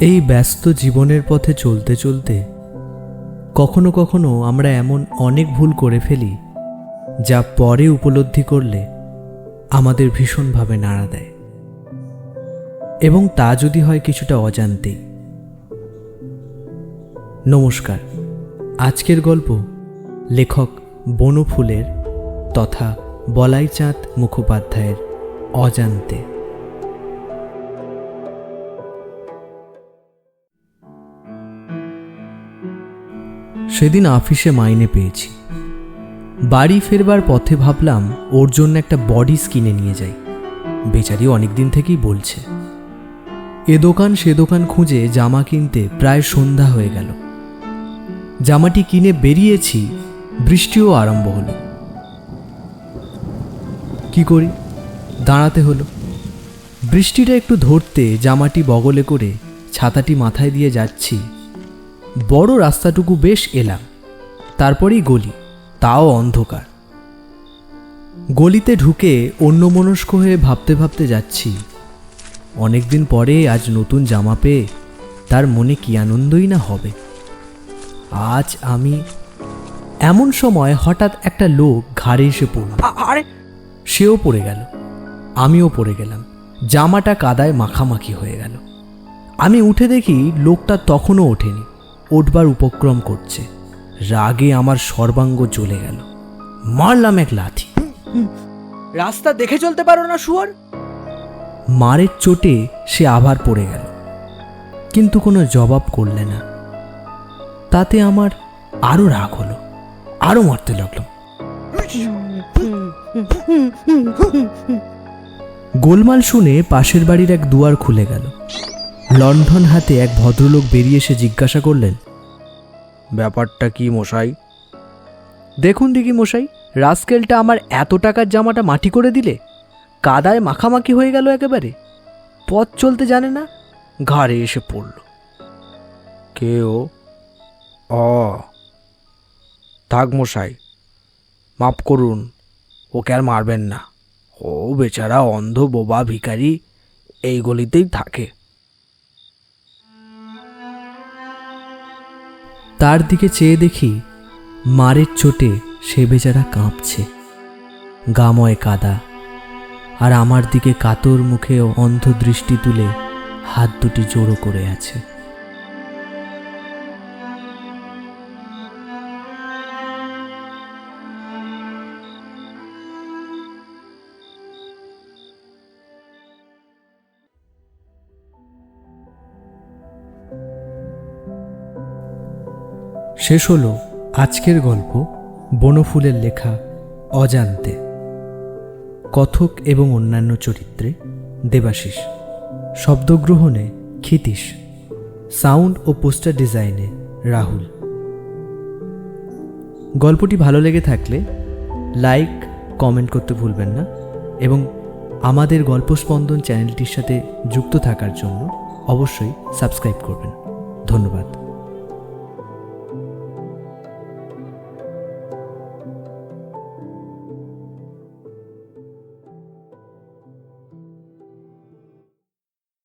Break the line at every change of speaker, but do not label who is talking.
এই ব্যস্ত জীবনের পথে চলতে চলতে কখনো কখনো আমরা এমন অনেক ভুল করে ফেলি, যা পরে উপলব্ধি করলে আমাদের ভীষণভাবে নাড়া দেয়। এবং তা যদি হয় কিছুটা অজান্তেই। নমস্কার। আজকের গল্প লেখক বনফুলের তথা বলাইচাঁদ মুখোপাধ্যায়ের অজান্তে। সেদিন অফিসে মাইনে পেয়েছি। বাড়ি ফেরবার পথে ভাবলাম, ওর জন্য একটা বডিস কিনে নিয়ে যাই। বেচারি অনেক দিন থেকেই বলছে। এ দোকান সে দোকান খুঁজে জামা কিনতে প্রায় সন্ধ্যা হয়ে গেল। জামাটি কিনে বেরিয়েছি, বৃষ্টিও আরম্ভ হলো। কি করি? দাঁড়াতে হলো। বৃষ্টিটা একটু ধরতে জামাটি বগলে করে ছাতাটি মাথায় দিয়ে যাচ্ছি। বড় রাস্তাটুকু বেশ এলাম তারপরেই গলি তাও অন্ধকার। গলিতে ঢুকে অন্যমনস্ক হয়ে ভাবতে ভাবতে যাচ্ছি। অনেকদিন পরে আজ নতুন জামা পেয়ে তার মনে কি আনন্দই না হবে। আজ আমি এমন সময় হঠাৎ একটা লোক ঘাড়ে এসে পড়ল।
আরে!
সেও পড়ে গেল। আমিও পড়ে গেলাম। জামাটা কাদায় মাখামাখি হয়ে গেল। আমি উঠে দেখি লোকটা তখনও ওঠেনি। উঠবার উপক্রম করছে। রাগে আমার সর্বাঙ্গ জ্বলে গেল। মারলাম এক লাথি
রাস্তা দেখে চলতে পারো না শুয়ার।
মারের চোটে সে আবার পড়ে গেল। কিন্তু কোনো জবাব করলে না। তাতে আমার আরও রাগ হলো আরও মারতে লাগল। গোলমাল শুনে পাশের বাড়ির এক দুয়ার খুলে গেল। লণ্ঠন হাতে এক ভদ্রলোক বেরিয়ে এসে জিজ্ঞাসা করলেন, ব্যাপারটা কি মশাই? দেখুন দিকি মশাই, রাস্কেলটা আমার এত টাকার জামাটা মাটি করে দিলে, কাদায় মাখামাখি হয়ে গেল একেবারে। পথ চলতে জানে না, ঘাড়ে এসে পড়ল। কে ও? অ। থাক মশাই মাফ করুন, ওকে আর মারবেন না। ও বেচারা অন্ধ বোবা ভিখারি, এই গলিতেই থাকে। তার দিকে চেয়ে দেখি মারের চোটে সে বেচারা কাঁপছে। গাময় কাদা। আর আমার দিকে কাতর মুখে অন্ধদৃষ্টি তুলে হাত দুটি জোড়ো করে আছে। শেষ হলো আজকের গল্প বনফুলের লেখা অজান্তে। কথক এবং অন্যান্য চরিত্রে দেবাশিস। শব্দগ্রহণে ক্ষিতীশ। সাউন্ড ও পোস্টার ডিজাইনে রাহুল। গল্পটি ভালো লেগে থাকলে লাইক, কমেন্ট করতে ভুলবেন না এবং আমাদের গল্প স্পন্দন চ্যানেলটির সাথে যুক্ত থাকার জন্য অবশ্যই সাবস্ক্রাইব করবেন। ধন্যবাদ।